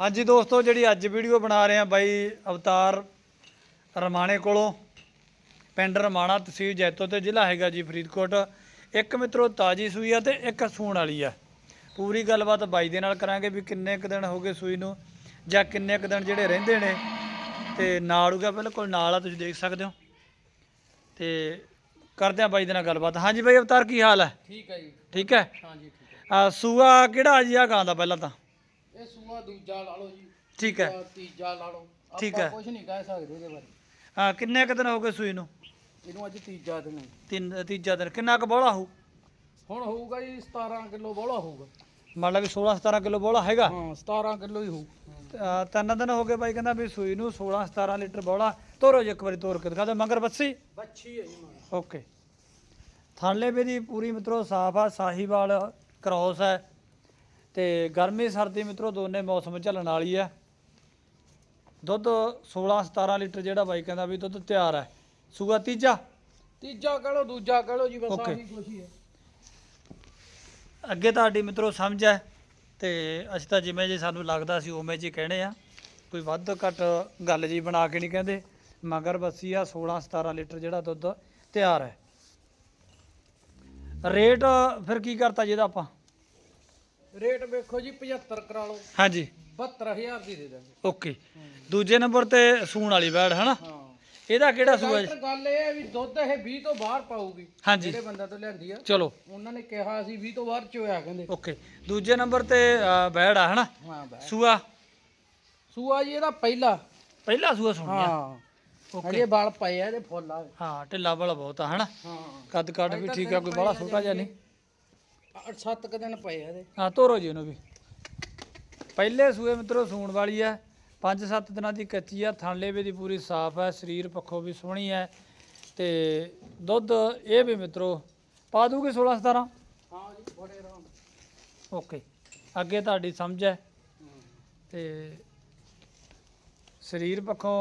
ਹਾਂਜੀ ਦੋਸਤੋ ਜਿਹੜੀ ਅੱਜ ਵੀਡੀਓ ਬਣਾ ਰਹੇ ਆ ਬਾਈ ਅਵਤਾਰ ਰਮਾਣੇ ਕੋਲੋਂ ਪਿੰਡ ਰਮਾਣਾ ਤਹਿਸੀਲ ਜੈਤੋ ਤੇ ਜ਼ਿਲ੍ਹਾ ਹੈਗਾ ਜੀ ਫਰੀਦਕੋਟ। ਇੱਕ ਮਿੱਤਰੋ ਤਾਜੀ ਸੂਈ ਆ ਤੇ ਇੱਕ ਸੂਣ ਵਾਲੀ ਆ। ਪੂਰੀ ਗੱਲਬਾਤ ਬਾਈ ਦੇ ਨਾਲ ਕਰਾਂਗੇ ਵੀ ਕਿੰਨੇ ਕੁ ਦਿਨ ਹੋ ਗਏ ਸੂਈ ਨੂੰ ਜਾਂ ਕਿੰਨੇ ਕੁ ਦਿਨ ਜਿਹੜੇ ਰਹਿੰਦੇ ਨੇ। ਤੇ ਨਾਲ ਉਗਾ ਬਿਲਕੁਲ ਨਾਲ ਆ ਤੁਸੀਂ ਦੇਖ ਸਕਦੇ ਹੋ। ਤੇ ਕਰਦੇ ਆ ਬਾਈ ਦੇ ਨਾਲ ਗੱਲਬਾਤ। ਹਾਂਜੀ ਬਾਈ ਅਵਤਾਰ ਕੀ ਹਾਲ ਹੈ? ਠੀਕ ਹੈ ਜੀ। ਠੀਕ ਹੈ? ਹਾਂਜੀ ਠੀਕ ਹੈ। ਆ ਸੂਆ ਕਿਹੜਾ ਜੀ? ਆ ਗਾਂ ਦਾ ਪਹਿਲਾਂ ਤਾਂ। ਇਹ ਸੂਆ ਦੂਜਾ ਲਾ ਲਓ ਜੀ। ਠੀਕ ਹੈ। ਜਾਂ ਤੀਜਾ ਲਾ ਲਓ। ਠੀਕ ਆਪਾਂ ਹੈ। ਕੁਝ ਨਹੀਂ ਕਹਿ ਸਕਦੇ ਇਹਦੇ ਬਾਰੇ। ਆ ਕਿੰਨੇ ਕੁ ਦਿਨ ਹੋ ਗਏ ਸੂਈ ਨੂੰ? ਇਹਨੂੰ ਅੱਜ ਤੀਜਾ ਦਿਨ ਹੈ। ਤਿੰਨ ਤੀਜਾ ਦਿਨ। ਕਿੰਨਾ ਕੁ ਬੋਲਾ ਹੋਊ? ਹੁਣ ਹੋਊਗਾ ਜੀ 17 ਕਿਲੋ ਬੋਲਾ ਹੋਊਗਾ। ਮੰਨ ਲਾ ਵੀ 16 17 ਕਿਲੋ ਬੋਲਾ ਹੈਗਾ। ਹਾਂ 17 ਕਿਲੋ ਹੀ ਹੋਊ। ਆ, ਤਿੰਨ ਦਿਨ ਹੋ ਗਏ ਬਾਈ ਕਹਿੰਦਾ ਵੀ ਸੂਈ ਨੂੰ 16 17 ਲੀਟਰ ਬੋਲਾ ਤੋਰੋ ਜੀ ਇੱਕ ਵਾਰੀ ਤੋਰ ਕੇ ਦਿਖਾ ਦਿਓ। ਮਗਰ ਬੱਸੀ? ਬੱਚੀ ਹੈ ਜੀ ਮਾਂ ਓਕੇ। ਥਾਲੇ ਵੀ ਦੀ ਪੂਰੀ ਮਿੱਤਰੋ ਸਾਫ਼ ਆ ਸਾਹੀਵਾਲ ਕ੍ਰੋਸ ਹੈ। ਤੇ ਗਰਮੀ ਸਰਦੀ ਮਿੱਤਰੋ ਦੋਨੇ ਮੌਸਮ ਝੱਲਣ ਵਾਲੀ ਆ। ਦੁੱਧ 16 17 ਲੀਟਰ ਜਿਹੜਾ ਬਾਈ ਕਹਿੰਦਾ ਵੀ ਦੁੱਧ ਤਿਆਰ ਹੈ ਸੂਆ ਤੀਜਾ? ਤੀਜਾ ਕਹ ਲਓ ਦੂਜਾ ਕਹ ਲਓ ਜੀ ਬਸ. ਆਹੀ ਕੁਛ ਹੀ। ਅੱਗੇ ਤੁਹਾਡੀ ਮਿੱਤਰੋ ਸਮਝ ਹੈ ਤੇ ਅਸੀਂ ਤਾਂ ਜਿਵੇਂ ਜੇ ਸਾਨੂੰ ਲੱਗਦਾ ਸੀ ਉਵੇਂ ਜੀ ਕਹਿਣੇ ਆ। ਕੋਈ ਵੱਧ ਘੱਟ ਗੱਲ ਜੀ ਬਣਾ ਕੇ ਨਹੀਂ ਕਹਿੰਦੇ। ਮਗਰ ਬੱਸੀ ਆ 16 17 ਲੀਟਰ ਜਿਹੜਾ ਦੁੱਧ ਤਿਆਰ ਹੈ। ਰੇਟ ਫਿਰ ਕੀ ਕਰਤਾ ਜੀ ਇਹਦਾ ਆਪਾਂ? ਰੇਟ ਵੇਖੋ ਜੀ 75 ਕਰਾ ਲਓ। ਹਾਂਜੀ। 72000 ਦੀ ਦੇ ਦਾਂਗੇ। ਓਕੇ। ਦੂਜੇ ਨੰਬਰ ਤੇ ਸੂਣ ਵਾਲੀ ਬੈੜ ਹਨਾ? ਹਾਂ। ਇਹਦਾ ਕਿਹੜਾ ਸੂਆ ਜੀ? ਡਾਕਟਰ ਗੱਲ ਇਹ ਹੈ ਵੀ ਦੁੱਧ ਇਹ 20 ਤੋਂ ਬਾਹਰ ਪਾਊਗੀ। ਹਾਂਜੀ। ਜਿਹੜੇ ਬੰਦਾ ਤੋਂ ਲਿਆਂਦੀ ਆ। ਚਲੋ। ਉਹਨਾਂ ਨੇ ਕਿਹਾ ਸੀ 20 ਤੋਂ ਬਾਹਰ ਚੋਇਆ ਕਹਿੰਦੇ। ਓਕੇ। ਦੂਜੇ ਨੰਬਰ ਤੇ ਅ, ਬੈੜ ਆ ਹਨਾ? ਹਾਂ ਬੈ ਸੂਆ? ਸੂਆ ਜੀ ਇਹਦਾ ਪਹਿਲਾ। ਪਹਿਲਾ ਸੂਆ ਸੁਣਿਆ ਹਾਂ। ਓਕੇ। ਹਜੇ ਵਾਲ ਪਏ ਆ ਇਹਦੇ ਫੁੱਲ ਆ। ਹਾਂ ਢਿੱਲਾ ਵਾਲਾ ਬਹੁਤ ਆ ਹਨਾ? ਹਾਂ। ਕੱਦ ਕੱਦ ਵੀ ਠੀਕ ਆ ਕੋਈ ਬੜਾ ਛੋਟਾ ਜਿਹਾ ਨਹੀਂ? ਅੱਠ ਸੱਤ ਕੁ ਦਿਨ ਪਏ ਆ ਇਹਦੇ। ਹਾਂ ਤੋਰੋ ਜੀ ਉਹਨੂੰ ਵੀ। ਪਹਿਲੇ ਸੂਏ ਮਿੱਤਰੋ ਸੂਣ ਵਾਲੀ ਹੈ 5-7 ਦਿਨਾਂ ਦੀ ਕੱਚੀ ਆ। ਥਣਲੇਵੇ ਦੀ ਪੂਰੀ ਸਾਫ਼ ਹੈ ਸਰੀਰ ਪੱਖੋਂ ਵੀ ਸੋਹਣੀ ਹੈ ਤੇ ਦੁੱਧ ਇਹ ਵੀ ਮਿੱਤਰੋ ਪਾ ਦੂਗੀ 16-17 ਹਾਂ ਜੀ ਬੜੇ ਆਰਾਮ ਓਕੇ। ਅੱਗੇ ਤੁਹਾਡੀ ਸਮਝ ਹੈ। ਤੇ ਸਰੀਰ ਪੱਖੋਂ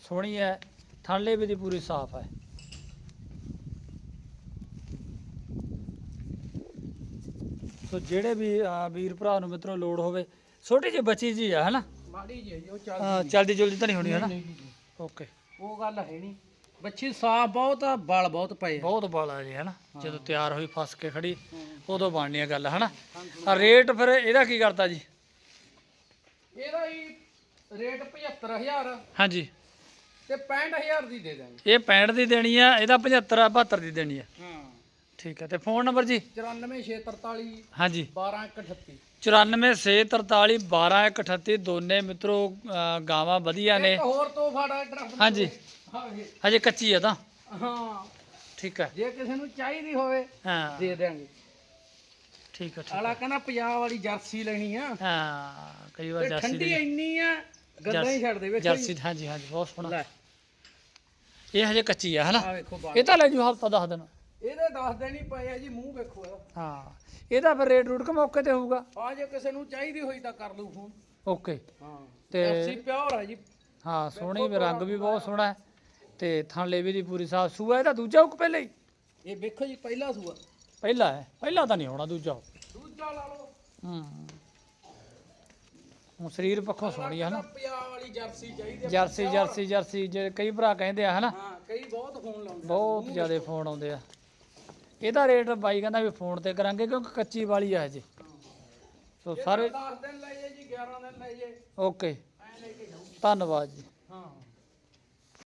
ਸੋਹਣੀ ਹੈ। ਥਣਲੇਵੇ ਦੀ ਪੂਰੀ ਸਾਫ਼ ਹੈ। ਸੋ ਜਿਹੜੇ ਵੀ ਅਹ, ਵੀਰ ਭਰਾ ਨੂੰ ਮਿੱਤਰੋ ਲੋੜ ਹੋਵੇ ਛੋਟੀ ਜਿਹੀ ਬੱਚੀ ਜੀ ਆ ਹਨਾ? ਮਾੜੀ ਜੀ ਉਹ ਚੱਲ ਹਾਂ, ਚਲਦੀ ਜੁਲਦੀ ਤਾਂ ਨਹੀਂ ਹੋਣੀ ਹਨਾ? ਨਹੀਂ ਜੀ, ਓਕੇ ਉਹ ਗੱਲ ਹੈ ਨਹੀਂ। ਬੱਚੀ ਸਾਫ਼ ਬਹੁਤ ਆ ਬਲ ਬਹੁਤ ਪਏ ਆ। ਬਹੁਤ ਬਾਲਾ ਜੀ ਹਨਾ? ਜਦੋਂ ਤਿਆਰ ਹੋਈ ਫਸ ਕੇ ਖੜੀ ਉਦੋਂ ਬਣਨੀ ਆ ਗੱਲ ਹਨਾ? ਆ ਰੇਟ ਫਿਰ ਇਹਦਾ ਕੀ ਕਰਤਾ ਜੀ? ਇਹਦਾ ਹੀ ਰੇਟ 75000 65000 ਹਾਂਜੀ। ਤੇ 65000 ਦੀ ਦੇ ਦਾਂਗੇ ਇਹ 65 ਦੀ ਦੇਣੀ ਆ ਇਹਦਾ 75 72 ਦੀ ਦੇਣੀ ਆ। ਹਾਂ। ਠੀਕ ਹੈ ਤੇ ਫੋਨ ਨੰਬਰ ਜੀ? 94643 ਹਾਂਜੀ। 12138 9463 12138 ਦੋਨੇ ਮਿੱਤਰੋ ਗਾਵਾਂ ਵਧੀਆ ਨੇ। ਇੱਕ ਹੋਰ ਤੋਹਫਾ ਡਾਕਟਰ ਹਾਂਜੀ। ਹਜੇ। ਕੱਚੀ ਆ ਤਾਂ। ਹਾਂ। ਠੀਕ ਹੈ ਜੇ ਕਿਸੇ ਨੂੰ ਚਾਹੀਦੀ ਹੋਵੇ ਹਾਂ। ਦੇ ਦਿਆਂਗੇ। ਠੀਕ ਹੈ ਠੀਕ ਆਲਾ ਕਹਿੰਦਾ ਪੰਜਾਬ ਵਾਲੀ ਜਰਸੀ ਲੈਣੀ ਆ। ਹਾਂ ਕਈ ਵਾਰ ਤੇ ਜਰਸੀ ਠੰਡੀ ਇੰਨੀ ਆ ਗੱਲਾਂ ਹੀ ਛੱਡ ਦੇ ਵੇਖੋ ਜਰਸੀ ਹਾਂਜੀ ਹਾਂਜੀ ਬਹੁਤ ਸੋਹਣਾ। ਇਹ ਹਜੇ ਕੱਚੀ ਆ ਹਨਾ? ਇਹ ਤਾਂ ਲੈ ਜੂ ਹਫਤਾ ਦਸ ਦਿਨ। ਇਹਦੇ ਦੱਸ ਦੇਣੀ ਪਏ ਆ ਜੀ ਮੂੰਹ ਵੇਖੋ ਇਹਦਾ। ਹਾਂ ਇਹਦਾ ਫਿਰ ਰੇਟ ਰੂਟ ਕੇ ਮੌਕੇ ਤੇ ਹੋਊਗਾ? ਆ ਜੇ ਕਿਸੇ ਨੂੰ ਚਾਹੀਦੀ ਹੋਈ ਤਾਂ ਕਰ ਲੂ ਫੋਨ। ਓਕੇ। ਹਾਂ ਤੇ- ਜਰਸੀ ਪਿਓਰ ਆ ਜੀ। ਹਾਂ ਸੋਹਣੀ ਵੀ ਰੰਗ ਵੀ ਬਹੁਤ ਸੋਹਣਾ ਹੈ। ਤੇ ਥਣ ਲੇਵੇ ਦੀ ਪੂਰੀ ਸਾਫ਼ ਸੂਆ ਇਹਦਾ ਦੂਜਾ ਹੁਕ ਪਹਿਲਾਂ ਹੀ? ਇਹ ਵੇਖੋ ਜੀ ਪਹਿਲਾ ਸੂਆ ਪਹਿਲਾ ਹੈ ਪਹਿਲਾ ਤਾਂ ਨਹੀਂ ਹੋਣਾ ਦੂਜਾ ਦੂਜਾ ਲਾ ਲਓ। ਹੂੰ। ਹੁਣ ਸਰੀਰ ਪੱਖੋਂ ਸੋਹਣੀ ਹੈ ਹਨਾ? ਪੰਜਾਬ ਵਾਲੀ ਜਰਸੀ ਚਾਹੀਦੀ ਆ ਜਰਸੀ ਜਰਸੀ ਜਰਸੀ ਜੇ ਕਈ ਭਰਾ ਕਹਿੰਦੇ ਆ ਹਨਾ? ਹਾਂ ਕਈ ਬਹੁਤ ਫੋਨ ਲਾਉਂਦੇ ਬਹੁਤ ਜ਼ਿਆਦਾ ਫੋਨ ਆਉਂਦੇ ਆ। ਇਹਦਾ ਰੇਟ ਬਾਈ ਕਹਿੰਦਾ ਵੀ ਫੋਨ ਤੇ ਕਰਾਂਗੇ ਕਿਉਂਕਿ ਕੱਚੀ ਵਾਲੀ ਆ ਹਜੇ। ਸੋ ਸਾਰੇ 10 ਦਿਨ ਲੈ ਜੇ ਜੀ 11 ਦਿਨ ਲੈ ਜੇ ਓਕੇ। ਧੰਨਵਾਦ ਜੀ।